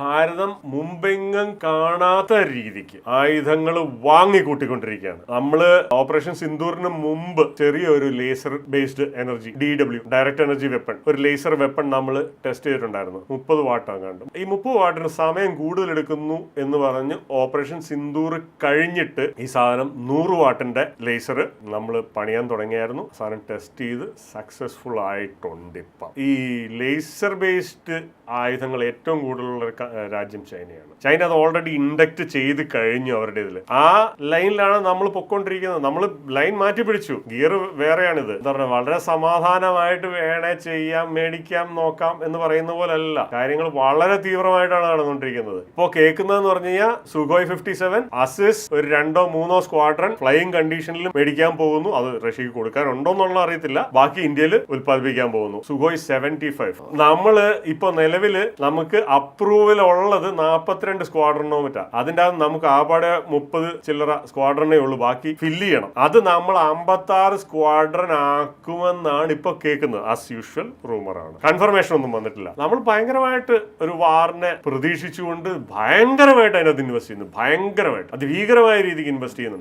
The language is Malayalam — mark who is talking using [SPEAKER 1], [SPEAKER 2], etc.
[SPEAKER 1] Ha! ഭാരതം മുമ്പെങ്ങും കാണാത്ത രീതിക്ക് ആയുധങ്ങൾ വാങ്ങിക്കൂട്ടിക്കൊണ്ടിരിക്കുകയാണ്. നമ്മൾ ഓപ്പറേഷൻ സിന്ദൂറിന് മുമ്പ് ചെറിയൊരു laser based energy D W direct energy weapon. ഒരു ലേസർ വെപ്പൺ നമ്മൾ ടെസ്റ്റ് ചെയ്തിട്ടുണ്ടായിരുന്നു. മുപ്പത് വാട്ടാണ് കണ്ടു ഈ മുപ്പത് വാട്ടിന് സമയം കൂടുതൽ എടുക്കുന്നു എന്ന് പറഞ്ഞ് ഓപ്പറേഷൻ സിന്ദൂർ കഴിഞ്ഞിട്ട് ഈ സാധനം നൂറ് വാട്ടിന്റെ ലേസർ നമ്മൾ പണിയാൻ തുടങ്ങിയായിരുന്നു. സാധനം ടെസ്റ്റ് ചെയ്ത് സക്സസ്ഫുൾ ആയിട്ടുണ്ട് ഇപ്പം. ഈ ലേസർ ബേസ്ഡ് ആയുധങ്ങൾ ഏറ്റവും കൂടുതലുള്ള രാജ്യം ചൈനയാണ്. ചൈന അത് ഓൾറെഡി ഇൻഡക്ട് ചെയ്ത് കഴിഞ്ഞു അവരുടെ ഇതിൽ ആ ലൈനിലാണ് നമ്മൾ പൊക്കോണ്ടിരിക്കുന്നത്. നമ്മൾ ലൈൻ മാറ്റി പിടിച്ചു. ഗിയർ വേറെയാണിത്. എന്താ പറയുക വളരെ സമാധാനമായിട്ട് വേണേ ചെയ്യാം മേടിക്കാം നോക്കാം എന്ന് പറയുന്ന പോലല്ല. കാര്യങ്ങൾ വളരെ തീവ്രമായിട്ടാണ് നടന്നുകൊണ്ടിരിക്കുന്നത്. ഇപ്പോൾ കേൾക്കുന്നതെന്ന് പറഞ്ഞു കഴിഞ്ഞാൽ സുഖോയ് ഫിഫ്റ്റി സെവൻ അസിസ് ഒരു രണ്ടോ മൂന്നോ സ്ക്വാഡ്രൺ ഫ്ലൈയിങ് കണ്ടീഷനിൽ മേടിക്കാൻ പോകുന്നു. അത് റഷ്യക്ക് കൊടുക്കാനുണ്ടോ എന്നുള്ള അറിയത്തില്ല. ബാക്കി ഇന്ത്യയിൽ ഉത്പാദിപ്പിക്കാൻ പോകുന്നു. സുഗോയ് സെവന്റി ഫൈവ് നമ്മൾ ഇപ്പൊ നിലവിൽ നമുക്ക് അപ്രൂവൽ ഉള്ളത് നാപ്പത്തിരണ്ട് സ്ക്വാഡ്രണോ മറ്റാ അതിന്റെ അകത്ത് നമുക്ക് ആപാടെ മുപ്പത് ചില്ലറ സ്ക്വാഡ്രണേ ഉള്ളൂ. ബാക്കി ഫില്ല് ചെയ്യണം. അത് നമ്മൾ അമ്പത്തി ആറ് സ്ക്വാഡ്രൻ ആക്കുമെന്നാണ് ഇപ്പൊ കേൾക്കുന്നത്. ആസ് യൂഷ്വൽ റൂമറാണ് കൺഫർമേഷൻ ഒന്നും വന്നിട്ടില്ല. നമ്മൾ ഭയങ്കരമായിട്ട് ഒരു വാറിനെ പ്രതീക്ഷിച്ചുകൊണ്ട് ഭയങ്കരമായിട്ട് അതിനകത്ത് ഇൻവെസ്റ്റ് ചെയ്യുന്നു. ഭയങ്കരമായിട്ട്. അത് ഭീകരമായ രീതിക്ക് ഇൻവെസ്റ്റ് ചെയ്യുന്നുണ്ട്.